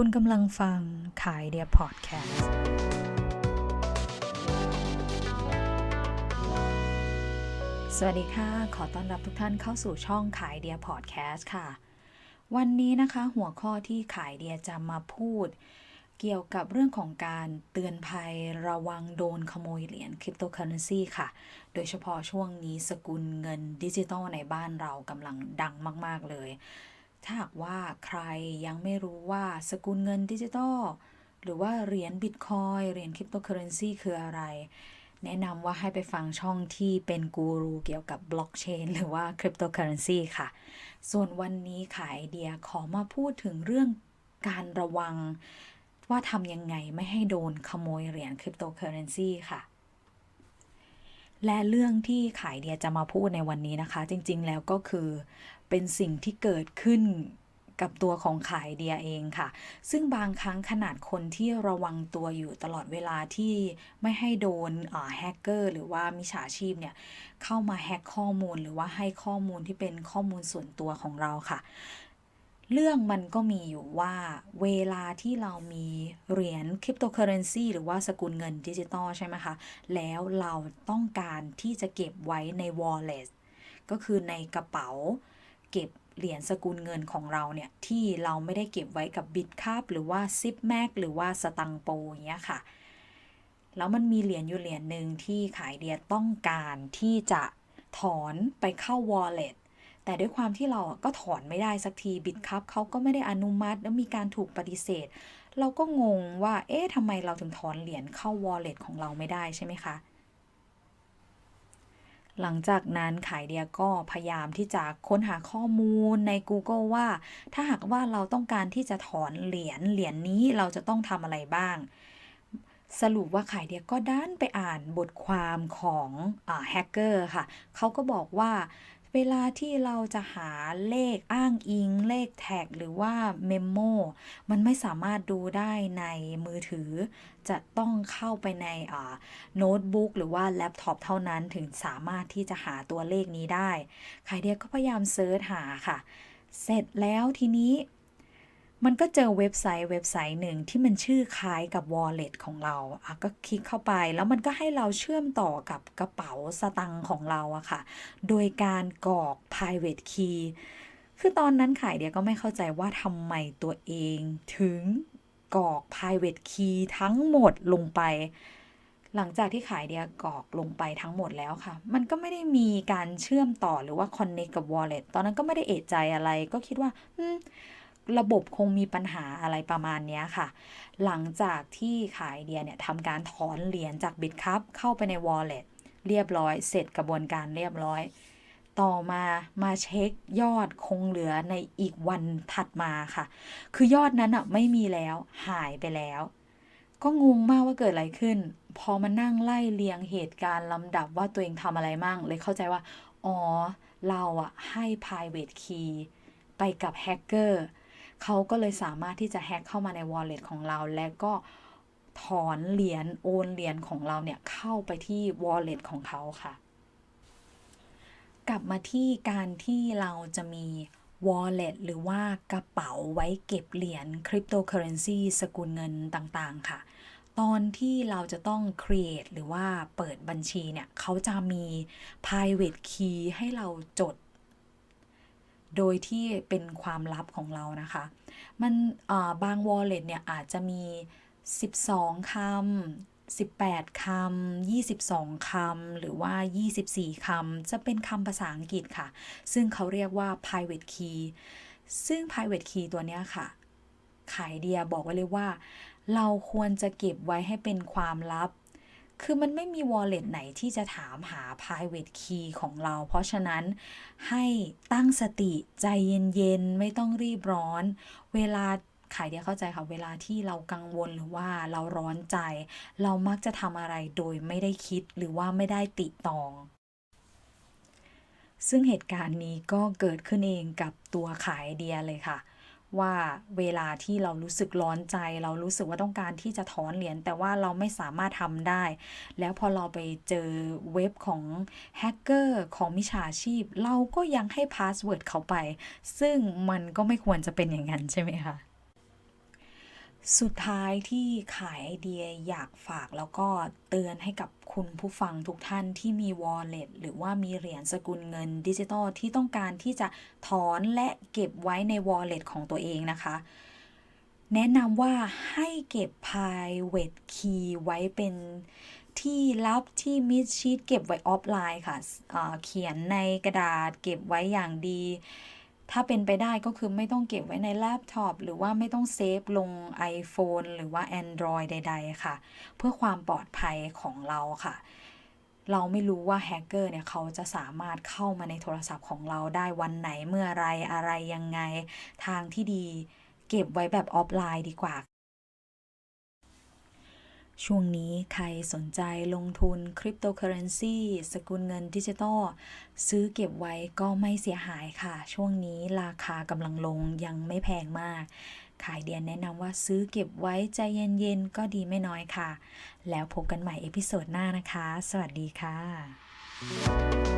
คุณกำลังฟังขายเดียพอดแคสต์สวัสดีค่ะ ขอต้อนรับทุกท่านเข้าสู่ช่องขายเดียพอดแคสต์ค่ะ วันนี้นะคะหัวข้อที่ขายเดียจะมาพูด เกี่ยวกับเรื่องของการเตือนภัยระวังโดนขโมยเหรียญคริปโตเคอเรนซีค่ะ โดยเฉพาะช่วงนี้สกุลเงินดิจิตอลในบ้านเรากำลังดังมาก ๆ เลย ถ้าหากว่าใครยังไม่รู้ว่าสกุลเงินดิจิตอลหรือว่าเหรียญบิตคอยเหรียญคริปโตเคอเรนซีคืออะไร แนะนำว่าให้ไปฟังช่องที่เป็นกูรูเกี่ยวกับบล็อกเชนหรือว่าคริปโตเคอเรนซีค่ะ ส่วนวันนี้ขายไอเดียขอมาพูดถึงเรื่องการระวังว่าทำยังไงไม่ให้โดนขโมยเหรียญคริปโตเคอเรนซีค่ะ และเรื่องที่ขายเดียจะมาพูดในวันนี้นะคะ จริงๆ แล้วก็คือเป็นสิ่งที่เกิดขึ้นกับตัวของขายเดียเองค่ะ ซึ่งบางครั้งขนาดคนที่ระวังตัวอยู่ตลอดเวลาที่ไม่ให้โดนแฮกเกอร์หรือว่ามิจฉาชีพเนี่ย เข้ามาแฮกข้อมูลหรือว่าให้ข้อมูลที่เป็นข้อมูลส่วนตัวของเราค่ะ เรื่องมันก็มีอยู่ว่าเวลาที่เรามีเหรียญคริปโตเคอเรนซีหรือว่าสกุลเงินดิจิตอลใช่ไหมคะ แล้วเราต้องการที่จะเก็บไว้ใน wallet ก็คือในกระเป๋า เก็บเหรียญสกุลเงินของเราเนี่ย ที่เราไม่ได้เก็บไว้กับบิตคัพหรือว่าซิปแม็กหรือว่าสตังโปอย่างเงี้ยค่ะ แล้วมันมีเหรียญอยู่เหรียญหนึ่งที่ขายเดียต้องการที่จะถอนไปเข้า wallet แต่ด้วยความที่เราก็ถอนไม่ได้สักทีบิตคัพเขาก็ไม่ได้อนุมัติ แล้วมีการถูกปฏิเสธ เราก็งงว่า เอ๊ะทำไมเราถึงถอนเหรียญเข้า wallet ของเราไม่ได้ใช่ไหมคะหลังจากนั้นขายเดียก็พยายามที่จะค้นหาข้อมูลใน Google ว่า ถ้าหากว่าเราต้องการที่จะถอนเหรียญเหรียญนนี้เราจะต้องทำอะไรบ้าง สรุปว่าขายเดียก็ด้านไปอ่านบทความของแฮกเกอร์ค่ะ เขาก็บอกว่า เวลาที่เราจะหาเลขอ้างอิง เลขแท็กหรือว่าเมมโมมันไม่สามารถดูได้ในมือถือ จะต้องเข้าไปในโน้ตบุ๊กหรือว่าแล็ปท็อปเท่านั้นถึงสามารถที่จะหาตัวเลขนี้ได้ ใครเดียก็พยายามเซิร์ชหาค่ะ เสร็จแล้วทีนี้ มันก็เจอเว็บไซต์เว็บไซต์หนึ่งที่มันชื่อคล้ายกับ wallet ของเราอะก็คลิกเข้าไปแล้วมันก็ให้เราเชื่อมต่อกับกระเป๋าสตังค์ของเราอะค่ะ โดยการกรอก private key คือตอนนั้นขายเดียก็ไม่เข้าใจว่าทำไมตัวเองถึงกรอก private key ทั้งหมดลงไป หลังจากที่ขายเดียกรอกลงไปทั้งหมดแล้วค่ะ มันก็ไม่ได้มีการเชื่อมต่อหรือว่า connect กับ wallet ตอนนั้นก็ไม่ได้เอะใจอะไรก็คิดว่า ระบบคงมีปัญหาอะไรประมาณนี้ค่ะ หลังจากที่ขายเดียเนี่ยทำการถอนเหรียญจากบิตคัพเข้าไปใน wallet เรียบร้อย เสร็จกระบวนการเรียบร้อย ต่อมามาเช็คยอดคงเหลือในอีกวันถัดมาค่ะ คือยอดนั้นอะไม่มีแล้วหายไปแล้ว ก็งงมากว่าเกิดอะไรขึ้น พอมานั่งไล่เรียงเหตุการณ์ลำดับว่าตัวเองทำอะไรมั่ง เลยเข้าใจว่า อ๋อ เราอะให้ private key ไปกับแฮกเกอร์ เขาก็เลยสามารถที่จะแฮ็กเข้ามาใน wallet ของเรา และก็ถอนเหรียญโอนเหรียญของเราเนี่ยเข้าไปที่ wallet ของเขาค่ะ กลับมาที่การที่เราจะมี wallet หรือว่ากระเป๋าไว้เก็บเหรียญคริปโตเคอเรนซีสกุลเงินต่างๆ ค่ะ ตอนที่เราจะต้อง create หรือว่าเปิดบัญชีเนี่ย เขาจะมี private key ให้เราจด โดยที่เป็นความลับของเรานะคะ มันบาง wallet เนี่ยอาจจะมี 12 คำ 18 คำ 22 คำ หรือว่า 24 คำ จะเป็นคำภาษาอังกฤษค่ะ ซึ่งเขาเรียกว่า private key ซึ่ง private key ตัวนี้ค่ะ ขายเดียบอกไว้เลยว่า เราควรจะเก็บไว้ให้เป็นความลับ คือมันไม่มี wallet ไหนที่จะถามหา private key ของเรา เพราะฉะนั้นให้ตั้งสติใจเย็นๆ ไม่ต้องรีบร้อน เวลาขายเดียเข้าใจค่ะ เวลาที่เรากังวลหรือว่าเราร้อนใจ เรามักจะทำอะไรโดยไม่ได้คิดหรือว่าไม่ได้ติตอง ซึ่งเหตุการณ์นี้ก็เกิดขึ้นเองกับตัวขายเดียเลยค่ะ ว่าเวลาที่เรารู้สึกร้อนใจ เรารู้สึกว่าต้องการที่จะถอนเหรียญแต่ว่าเราไม่สามารถทำได้ แล้วพอเราไปเจอเว็บของแฮกเกอร์ของมิจฉาชีพ เราก็ยังให้พาสเวิร์ดเขาไป ซึ่งมันก็ไม่ควรจะเป็นอย่างนั้นใช่ไหมคะ สุดท้ายที่ขายไอเดียอยากฝากแล้วก็เตือนให้กับคุณผู้ฟังทุกท่านที่มี wallet หรือว่ามีเหรียญสกุลเงินดิจิตอลที่ต้องการที่จะถอนและเก็บไว้ใน wallet ของตัวเองนะคะ แนะนำว่าให้เก็บ private key ไว้เป็นที่ลับที่มิดชิดเก็บไว้ออฟไลน์ค่ะอ่าเขียนในกระดาษเก็บไว้อย่างดี ถ้าเป็นไปได้ก็คือไม่ต้องเก็บไว้ในแล็ปท็อปหรือว่าไม่ต้องเซฟลง iPhone หรือว่า Android ใด ๆ ค่ะ เพื่อความปลอดภัยของเราค่ะ เราไม่รู้ว่าแฮกเกอร์เนี่ยเขาจะสามารถเข้ามาในโทรศัพท์ของเราได้วันไหนเมื่อไรอะไรยังไง ทางที่ดี เก็บไว้แบบออฟไลน์ดีกว่า ช่วงนี้ใครสนใจลงทุนคริปโตเคอเรนซีสกุลเงินดิจิตอลซื้อเก็บไว้ก็ไม่เสียหายค่ะ ช่วงนี้ราคากำลังลงยังไม่แพงมาก ขายเดียนแนะนำว่าซื้อเก็บไว้ใจเย็นๆ ก็ดีไม่น้อยค่ะ แล้วพบกันใหม่เอพิโซดหน้านะคะ สวัสดีค่ะ